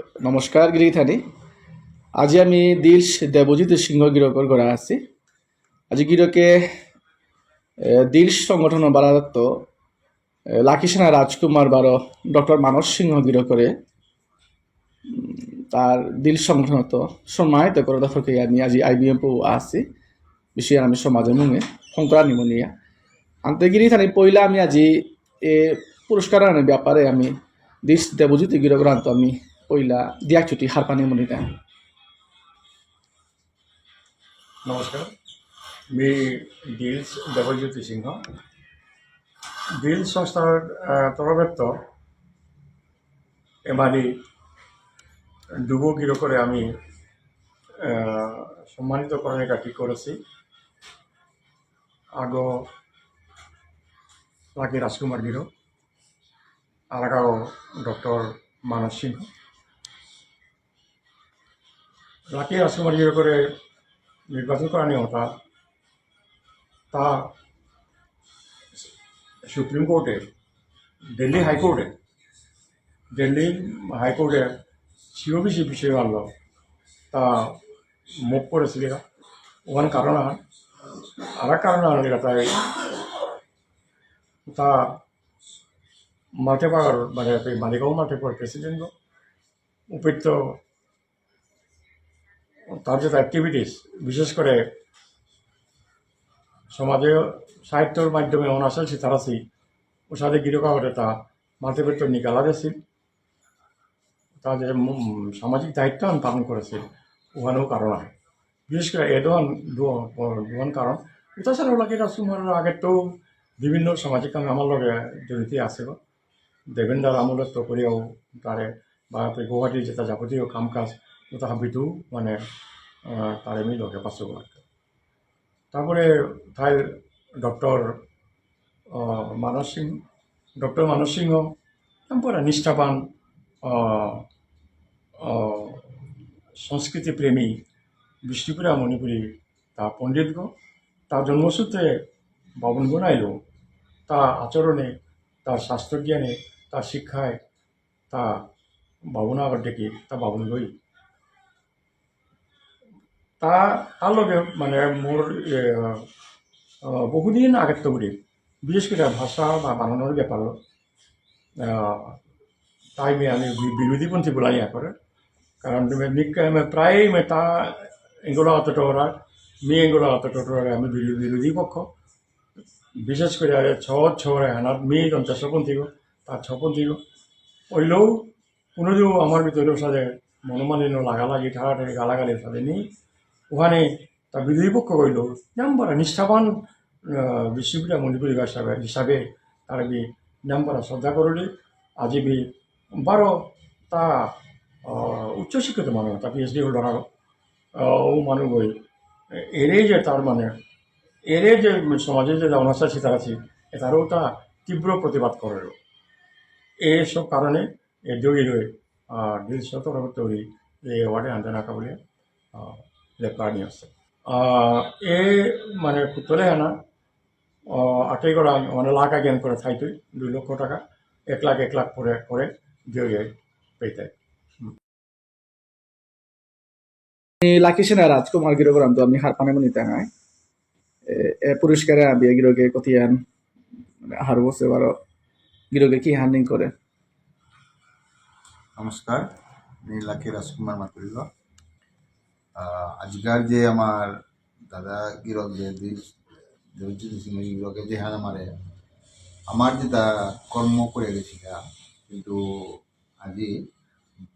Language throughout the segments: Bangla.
নমস্কাৰ গিৰিথানী আজি আমি দিলছ দেৱজিৎ সিংহ গিৰকৰ ঘৰে আছি। আজি গিরকে দিলস সংগঠনের বারাদত্ত লাকিসেনা রাজকুমার বারো, ডক্টর মানস সিংহ গিরকরে তার দিল সংগঠনত সম্মানিত করে দফরকে আমি আজি আইবিএম পো আছি। বিষয়ে আমি সমাজে মুঙে ফংকরা নিমনিয়া। আন্তগিরি থানি পইলা আমি আজি এ পুরস্কার ব্যাপারে আমি দিস দেবজিৎ গিরকর আন্ত আমি ওইলা দিয়াচুটি হারপানি মুনিদা নমস্কাৰ মি ডিলস দেৱজ্যোতি সিংহ। ডিল সংস্থাৰ তৰবেত্ত এমালি ডুবো গিরো করে আমি সম্মানিত করণের কাটি করেছি। আগ লাগে রাজকুমার গিরো, আর ডক্টর মানস সিংহ। রাজকুমার গিরো করে নির্বাচন করা নিয়মটা তা সুপ্রিম কোর্টে, দিল্লি হাইকোর্টে দিল্লি হাইকোর্টে সিওবিসি বিষয় আনলো। তা মুখ করেছিল ওখানে কারণ আর এক কারণ আনলে তাই। তা মাঠে পাওয়ার মানে মালিকাও মাঠে পর প্রেসিডেন্ট উপেক্ষিত তার যে অ্যাক্টিভিটিস বিশেষ করে সমাজে সাহিত্যর মাধ্যমে অনাসল সিতারাসি ও সাথে গিরকাওয়ারে তা নিকালা গেছিল তা যে সামাজিক দায়িত্ব আমি পালন করেছিল ওখানেও কারণ হয় বিশেষ করে এ দোয়ান দোয়ান কারণ তাছাড়াও লাগে রাজকুমারের আগের তো বিভিন্ন সামাজিক কামে আমার লগে জড়িত আছে দেবেন্দ্র আমলের তো করিয়াও তারে, বা গুৱাহাটীৰ যেটা যাবতীয় কাম কাজ তথাপিতো মানে আমি লগে পাছোঁ লাগতো তারপরে ঠাই ডক্টর মানস সিংহ ডক্টর মানস সিংহ তারপরে নিষ্ঠাবান সংস্কৃতি প্রেমী বিষ্ণুপুরা মণিপুরী তা পণ্ডিতগ তার জন্মসূত্রে বাবন গুণাইল তা আচরণে তার শাস্ত্রজ্ঞানে তার শিক্ষায় তা বাবুনা ডেকে তা বাবুন গই তা লগে মানে মোৰ বহুদিন আগত কৰি বিশেষ করে ভাষা বা বানানোর ব্যাপারও আহ, তাই মে আমি বিরোধীপন্থী বলা ইয়া করে কারণ তুমি নিক- আমি প্রায় মে তা এগুলো অতটা মি এগুলো অতটা আমি বিরোধী পক্ষ। বিশেষ করে ছ ছরে হানাত মি পঞ্চাশপন্থী তার ছপন্থী গো। ওইলেও কোনোদিনও আমার ভিতরেও সাথে মনোমালিন্য লাগালাগি ঠাড়াঠাড়ি গালাগালির সাথে নেই ওখানে তার বিরোধী পক্ষ কইল নাম্বার নিষ্ঠাবান আহ, বিশ্ববিদ্যালয় মণিপুরী ভাষা হিসাবে তার বি নাম্বার শ্রদ্ধা করলি? আজি বি বারো তা উচ্চশিক্ষিত মানুষ তা পিএইচডি হোল্ডার ও মানুষ গই এরে যে তার মানে এরে যে সমাজে যে অনাচার সীতার আছে তারও তা তীব্র প্রতিবাদ করে। এইসব কারণে জয়ী রয়ে সতর্ক তৈরি এই অ্যাওয়ার্ডে আনতে রাখা বলে আসছে আহ, এ মানে তোলে না আটাই করা মানে লাখ জ্ঞান করে থাইতই দুই লক্ষ টাকা এক লাখ এক লাখ করে করে দিয়ে পেতে লাকিসেনা রাজকুমার গিরকর আন্ত আমি হারপানি মনিতা নাই এ পুরস্কারে আমি গিরকে কতিয়ান মানে হার বসে বারো গিরকে কি হান্ডিং করে নমস্কার আমি লাকি রাজকুমার মাতুরিল আজকাল যে আমার দাদা গিরক যে দেবজিৎ সিংহ গিরকে যে হান আমারে আমার যেটা কর্ম করে গেছিল কিন্তু আজি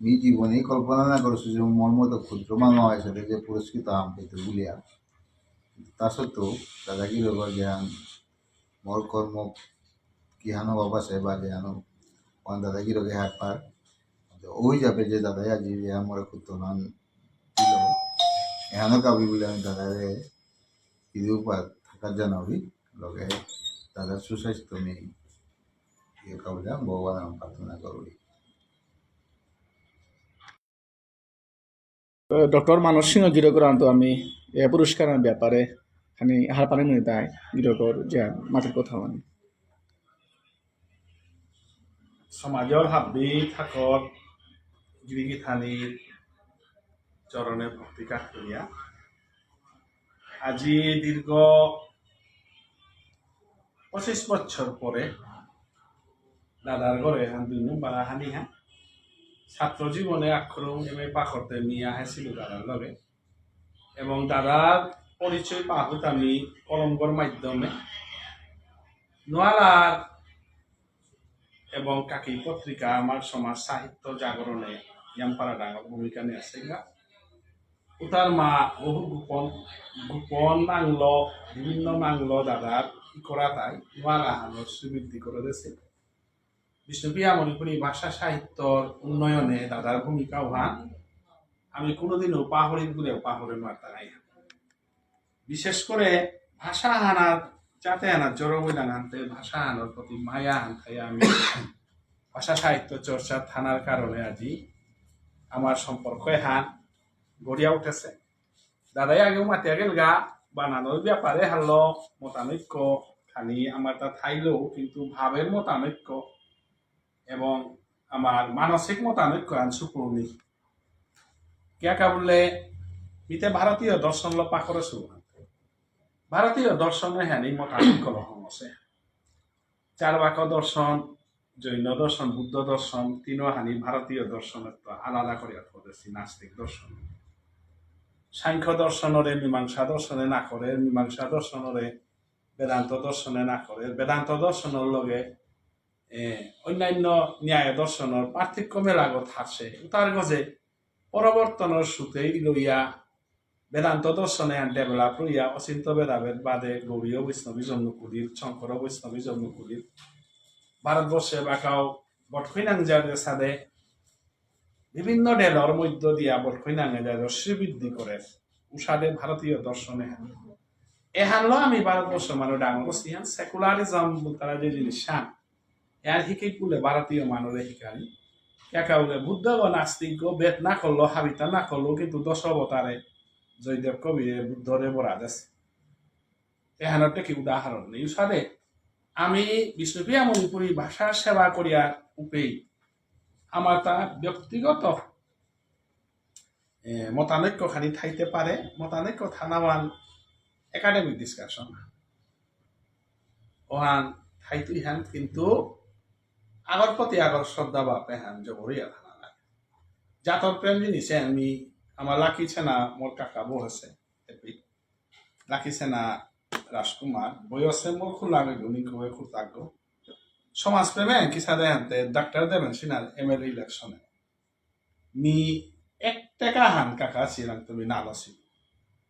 মি জীবনে কল্পনা না করছ যে মোর মতো ক্ষুদ্র মানুষ হিসেবে যে পুরস্কৃত আম পেতে বলিয়া তা সত্ত্বেও দাদা গিরকর যে হান, মোর কর্ম কি হানো বাবা সে বা যে হানো ওখান দাদা গিরকে হাত পার ওই যাবে যে দাদাই আজি যে আমার কুতলান ছিল এহানো কাবি বলে আমি দাদারে ইদু পা থাকার জানাবি লগে দাদার সুস্বাস্থ্য নেই ইয়ে কাবলে ভগবান আমি প্রার্থনা করবি ডক্টর মানস সিংহ গিরকর আন্ত আমি এ পুরস্কারের ব্যাপারে খানি হারপানি মনিতা গিরকর যে মাটির কথা মানে সমাজৰ হাবি থাকত গিরিগি থানির চরণে ভক্তিকা করিয়া আজি দীর্ঘ পঁচিশ বছর পরে দাদার ঘরে হান দুই নম্বর হানি হ্যাঁ ছাত্র জীবনে আক্ষরম এম এ পাখরতে মিয়া হয়েছিল দাদার লগে। এবং দাদার পরিচয় পাহুত আমি কলম্বর মাধ্যমে। নোয়ালার এবং কাকি পত্রিকা, আমার সমাজ সাহিত্য জাগরণে ইয়ামপাড়া ডাঙর ভূমিকা নিয়ে আছে উতার মা বহু গোপন গোপন নাংল বিভিন্ন নাংল দাদার কি করা তাই? নোয়ালা হানোর শ্রীবৃদ্ধি করে দিয়েছে বিষ্ণুপ্রিয়া মণিপুরী ভাষা সাহিত্যর উন্নয়নে দাদার ভূমিকা ওহান আমি কোনোদিনও পাহরিন বলেও পাহরে মারতা নাই। বিশেষ করে ভাষা হানার যাতে আনার জড়বইলান আনতে ভাষা আনার প্রতি মায়া আনতে আমি ভাষা সাহিত্য চর্চা থানার কারণে আজি আমার সম্পর্ক হান। গড়িয়া উঠেছে। দাদাই আগেও মাতিয়া গেল গা বানানোর ব্যাপারে হারলো মতানৈক্য, খানি আমার তা থাইলেও কিন্তু ভাবের মতানৈক্য এবং আমার মানসিক মতানৈক্য আন সুপূর্ণি কিয়াকা বললে মিতে ভারতীয় দর্শন লো পাখরে শুরু ভারতীয় দর্শনে হ্যাঁ মতানৈক্য রকম আছে চারবাক দর্শন জৈন দর্শন বুদ্ধ দর্শন তিনও হানি ভারতীয় দর্শনের তো আলাদা করে নাস্তিক দর্শন সাংখ্য দর্শনরে মীমাংসা দর্শনে না করে, মীমাংসা দর্শনরে বেদান্ত দর্শনে না করে। বেদান্ত দর্শনের লগে অন্যান্য ন্যায় দর্শনের পার্থক্য মেলাগত আছে। তার গজে পরবর্তনের সুতে লইয়া বেদান্ত দর্শনে ডেভেলপ হইয়া অচিন্ত বেদাবেদ বাদে গৌরীয় বৈষ্ণবী জন্মকুলির শঙ্কর বৈষ্ণবী জন্মকুলির ভারতবর্ষে বাকাও বটখৈনাং যাদের সাদে বিভিন্ন ডেলর মধ্য দিয়া বটখৈনাঙে যাদের শ্রীবৃদ্ধি করে। উষাদে ভারতীয় দর্শনে এহানলো আমি ভারতবর্ষ মানুষ ডাঙর সিহান সেকুলারিজম তারা যে জিনিস শান এর শিকি বলে ভারতীয় মানুষে শিকারি একা বলে বুদ্ধ নাস্তিক, বেদ না করল হাবিতা না করল কিন্তু দশ অবতারে জয়দেব কবিরে বুদ্ধরে বরাদ আছে এহানতে কি উদাহরণ নেই সাদে আমি বিষ্ণুপ্রিয়া মণিপুরী ভাষা সেবা করিয়া উপেই আমার তা ব্যক্তিগত মতানৈক্য খানি থাইতে পারে মতানৈক্য থানাওয়ান একাডেমিক ডিসকাশন ওহান থাইতো ইহান, কিন্তু আগর প্রতি আগর শ্রদ্ধা বা পেহান জবরিয়া থানা লাগে। জাতর প্রেম জিনিসে আমি আমার লাকি সেনা মোর কাকা বউ আছে লাকি সেনা রাজকুমার বয়সে মোর খোলা গুনি কবে খুঁতাগ্য সমাজ প্রেমে কিসা দেহান্তে ডাক্তার দেবেন সিনার এম এল ইলেকশনে মি এক টাকা হান কাকা ছিলাম তুমি নালসি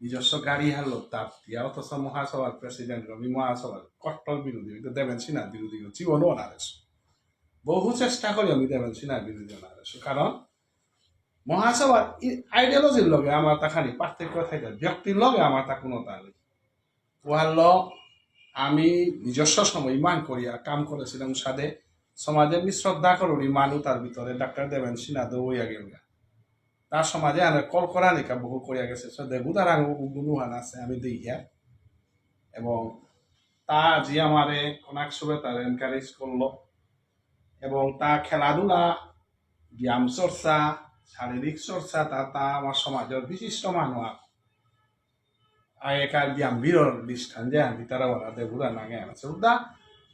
নিজস্ব গাড়ি হারলো, তার দিয়া অথচ মহাসভার প্রেসিডেন্ট রবি মহাসভার কট্টর বিরোধী দেবেন সিনার বিরোধী জীবনও অনারেস বহু চেষ্টা করি আমি দেবেন সিনার বিরোধী অনারেস কারণ মহাসভার আইডিওলজির লগে আমার তা খালি পার্থক্য থাকে, ব্যক্তির লগে আমার তা কোনো তা নেই। ওহার আমি নিজস্ব সময় ইমান করিয়া কাম করেছিলাম সাদে সমাজে আমি শ্রদ্ধা করি মানু তার ভিতরে ডাক্তার দেবেন সিনা দৌড়িয়া গেল তার সমাজে আনে কল করা নিকা বহু করিয়া গেছে। দেবু আঙু গুনুহান আছে, আমি দেখিয়া এবং তা আজি আমারে কোনাক সবে তার এনকারেজ করল। এবং তা খেলাধুলা, ব্যায়াম চর্চা, শারীরিক চর্চা, তা তা আমার সমাজের বিশিষ্ট মানুষ ওরা দেবুরা নাগে আছে উদা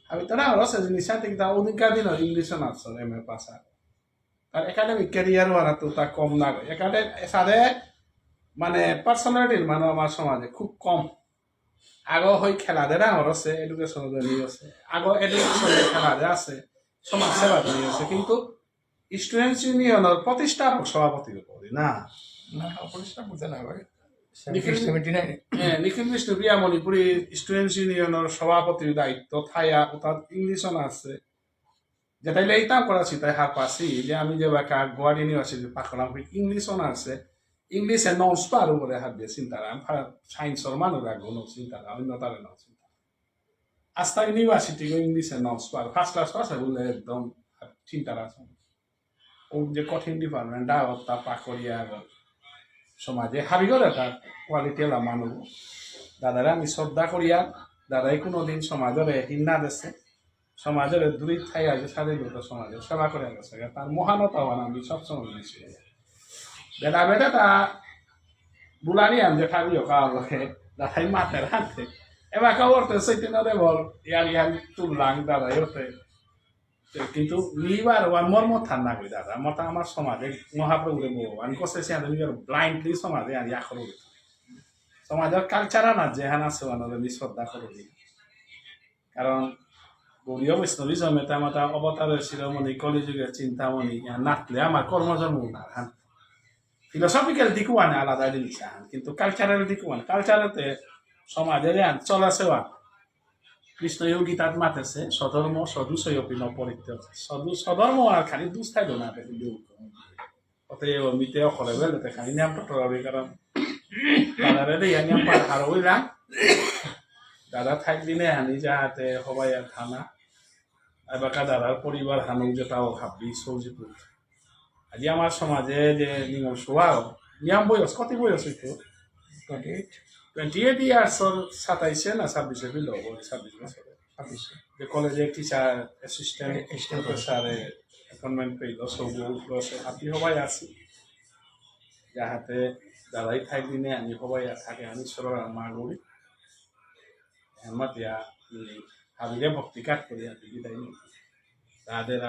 আমি তারা ওরা সে জিনিস থেকে তা অধিকার দিন ইংলিশ নাচ এম এ পাসা তার একাডেমিক ক্যারিয়ার ওরা তো তা কম না একাডেমি সাদে মানে পার্সোনালিটির মানুষ আমার সমাজে খুব কম আগৰ হৈ খেলা দে ডাঙৰ আছে এডুকেশ্যন জনি আছে আগৰ এডুকেশ্যন খেলা দে আছে সমাজ সেৱা জনি আছে কিন্তু ষ্টুডেণ্টছ ইউনিয়নৰ প্ৰতিষ্ঠাপক সভাপতিৰ পদে না না অপরিষ্কার বুঝে না ভাই নিখিল- বিষ্ণুপ্ৰিয়া মণিপুৰী ষ্টুডেণ্টছ ইউনিয়নৰ সভাপতিৰ দায়িত্ব ঠাইয়া তাত ইংলিছন আছে যেটাইলে এইটাও করাছি তাই হার পাছি যে আমি যে বাকা গোয়ার ইউনিভার্সিটি পাখলাম ইংলিশন আছে ইংলিশে নস পার উপরে হাত দিয়ে চিন্তা আমি সায়েন্সর মানুষ রাখব ন চিন্তা অন্য তারে ন চিন্তা আস্তা ইউনিভার্সিটি ইংলিশে নস পার ফার্স্ট ক্লাস পাস বললে একদম চিন্তা আছে ও যে কঠিন ডিপার্টমেন্ট ডাগত তা পাকরিয়া সমাজে হাবিগর এটা কোয়ালিটি এলা মানুষ দাদারে আমি শ্রদ্ধা করিয়া দাদাই কোনোদিন সমাজরে হিন্না দেছে সমাজের দূরে থাই আছে স্বাধীনতা সমাজের সেবা করে গেছে তার মহানতা আমি সবসময় নিয়েছি বেটা বেটা তা বুলানি আমি যে খাবি কালকে দাদাই মাতের হাতে। এবার খবরতে সেইদিন বল ইয়ার ইয়ার তুললাম দাদাই ইহতে কিন্তু নিবার ওয়ান মর্ম ঠান্ডা করি দাদা। মতা আমার সমাজে মহাপ্রভুরে ভগবান কষে সে আমি ব্লাইন্ডলি সমাজে আমি আখর সমাজের কালচার না, যেহান আছে আমি শ্রদ্ধা করি কারণ গৌরীয় বৈষ্ণবী মেতা মাতা অবতারের শিরোমণি, কলিযুগের চিন্তামণি নাটলে আমার কর্মজন্ম না হান। ফিলোসফিক্যাল দিকও আনে, আলাদা জিনিস কিন্তু কালচারাল দিকও আনে। কালচারেতে সমাজের আন। চলা সেবা কৃষ্ণ গীতাত মাতেছে সধর্ম সদুষয় অপিন পরিত্য সদু সধর্ম আর খালি থাকল না অতএব মিতে অকলে বেলেতে খালি নাম টটরাবে কারণ দাদারে হার হইলা দাদা থাকদিনে হানি যাহাতে, সবাই আর থানা এবার দাদার পরিবার হানু যেটাও ভাবি সৌজিপুর আজি আমার সমাজে যে নিয়ম শোয়াও নিয়ম বয়স, কত বয়স হইতো টোয়েন্টি এইট ইয়ার্সর সাতাইশে না ছাব্বিশে বিল ছাব্বিশ বছরে। ছাব্বিশে। যে কলেজে টিচার অ্যাসিস্ট্যান্ট প্রফেসরে অ্যাপয়েন্টমেন্ট পেইল সব আপনি সবাই আছি। যাহাতে দাদাই থাক দিনে আমি সবাই থাকে আমি সরল মা গৌরী হেমাতিয়া হাবিরে ভক্তি কাট করি আর বিদায় তাদের